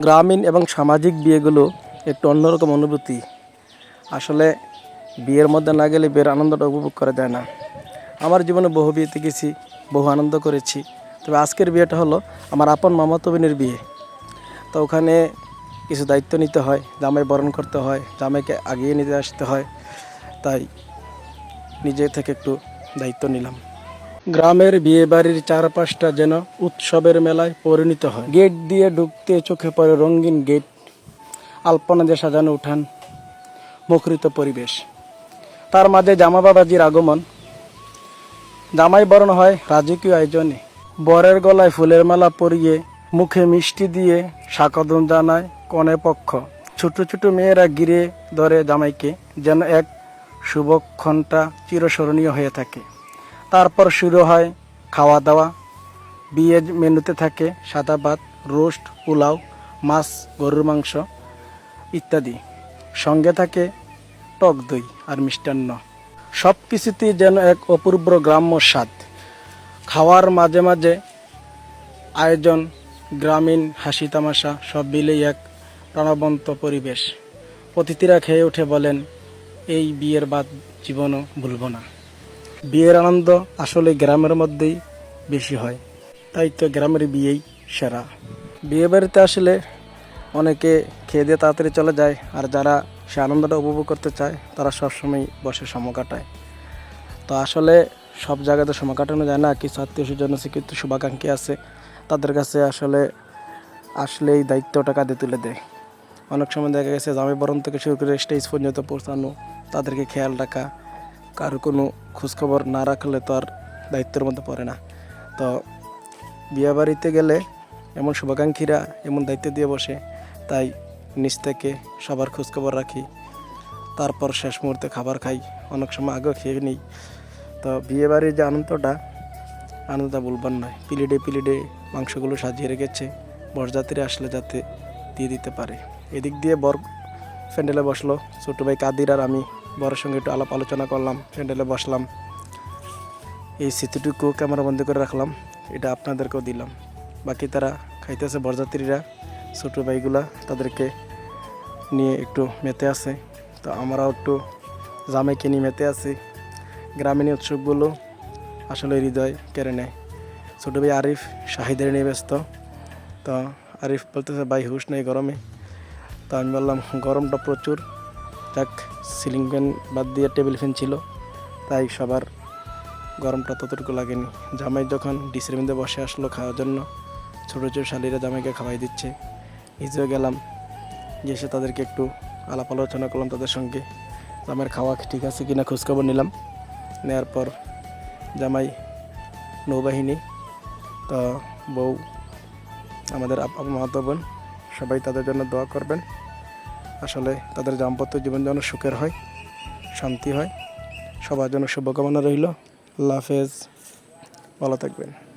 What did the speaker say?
গ্রামীণ এবং সামাজিক বিয়েগুলো একটু অন্যরকম অনুভূতি। আসলে বিয়ের মধ্যে না গেলে বিয়ের আনন্দটা উপভোগ করা যায় না। আমার জীবনে বহু বিয়েতে গেছি, বহু আনন্দ করেছি। তবে আজকের বিয়েটা হলো আমার আপন মামাতো বোনের বিয়ে। তো ওখানে কিছু দায়িত্ব নিতে হয়, জামাই বরণ করতে হয়, জামাইকে আগিয়ে নিতে আসতে হয়। তাই নিজে থেকে একটু দায়িত্ব নিলাম। গ্রামের বিয়ে বাড়ির চারপাশটা যেন উৎসবের মেলায় পরিণত হয়। গেট দিয়ে ঢুকতে চোখে পড়ে রঙিন গেট, আলপনা দিয়ে সাজানো উঠান, মুখরিত পরিবেশ। তার মাঝে জামা বাবাজির আগমন। জামাই বরণ হয় রাজকীয় আয়োজনে। বরের গলায় ফুলের মালা পরিয়ে, মুখে মিষ্টি দিয়ে স্বাগতম জানায় কনে পক্ষ। ছোট ছোট মেয়েরা গিরে ধরে জামাইকে, যেন এক শুভক্ষণটা চিরস্মরণীয় হয়ে থাকে। তারপর শুরু হয় খাওয়া দাওয়া বিয়ের মেনুতে থাকে সাদা ভাত, রোস্ট, পোলাও, মাছ, গরুর মাংস ইত্যাদি। সঙ্গে থাকে টক দই আর মিষ্টান্ন। সব কিছুতেই যেন এক অপূর্ব গ্রাম্য স্বাদ। খাওয়ার মাঝে মাঝে আয়োজন, গ্রামীণ হাসি তামাশা সব মিলেই এক প্রাণবন্ত পরিবেশ। অতিথিরা খেয়ে উঠে বলেন, এই বিয়ের বাদ জীবনও ভুলব না। বিয়ের আনন্দ আসলে গ্রামের মধ্যেই বেশি হয়। তাই তো গ্রামের বিয়েই সেরা। বিয়ে বাড়িতে আসলে অনেকে খেয়ে দিয়ে তাড়াতাড়ি চলে যায়, আর যারা সে আনন্দটা উপভোগ করতে চায়, তারা সবসময় বসে সময় কাটায়। তো আসলে সব জায়গাতে সময় কাটানো যায় না। কিছু আত্মীয় স্বজন আছে কিন্তু শুভাকাঙ্ক্ষী আছে, তাদের কাছে আসলে আসলে এই দায়িত্বটা কাঁধে তুলে দেয়। অনেক সময় দেখা গেছে জামাই বরণ থেকে শুরু করে স্টেজ পর্যন্ত পৌঁছানো, তাদেরকে খেয়াল রাখা কারও কোনো খোঁজখবর না রাখলে তো আর দায়িত্বের মধ্যে পড়ে না। তো বিয়ে বাড়িতে গেলে এমন শুভাকাঙ্ক্ষীরা এমন দায়িত্ব দিয়ে বসে, তাই নিচ থেকে সবার খোঁজখবর রাখি। তারপর শেষ মুহূর্তে খাবার খাই, অনেক সময় আগেও খেয়ে নিই। তো বিয়ে বাড়ির যে আনন্দটা আনন্দটা বলবার নয়। পিলিডে পিলিডে মাংসগুলো সাজিয়ে রেখেছে বরযাত্রী আসলে যাতে দিয়ে দিতে পারে। এদিক দিয়ে বর প্যান্ডেলে বসল, ছোটো ভাই কাদির আর আমি। বরের সঙ্গে একটু আলাপ আলোচনা করলাম, প্যান্ডেলে বসলাম। এই স্মৃতিটুকু ক্যামেরা বন্দি করে রাখলাম, এটা আপনাদেরকেও দিলাম। বাকি তারা খাইতেছে, বরযাত্রীরা, ছোটো ভাইগুলা, তাদেরকে নিয়ে একটু মেতে আছে। তো আমরাও একটু জামাইকে নিয়ে মেতে আছি। গ্রামীণ উৎসবগুলো আসলে হৃদয় কেড়ে নেয়। ছোটো ভাই আরিফ শাহিদের নিয়ে ব্যস্ত। তো আরিফ বলতেছে, ভাই, হুশ নেই গরমে। তো আমি বললাম, গরমটা প্রচুর। যাক সিলিং ফ্যান বাদ দিয়ে টেবিল ফ্যান ছিল, তাই সবার গরমটা ততটুকু লাগেনি। জামাই যখন ডিসের মধ্যে বসে আসলো খাওয়ার জন্য, ছোটো ছোটো শালিরা জামাইকে খাওয়াই দিচ্ছে। নিজেও গেলাম এসে তাদেরকে একটু আলাপ আলোচনা করলাম তাদের সঙ্গে। জামাইয়ের খাওয়া ঠিক আছে কিনা খোঁজখবর নিলাম। নেওয়ার পর জামাই নৌবাহিনী, তো বউ, আমাদের মাহাতো বোন, সবাই তাদের জন্য দোয়া করবেন। আসলে তাদের দাম্পত্য জীবন যেন সুখের হয়, শান্তি হয়। সবার জন্য শুভকামনা রইল। আল্লাহ হাফেজ। ভালো থাকবেন।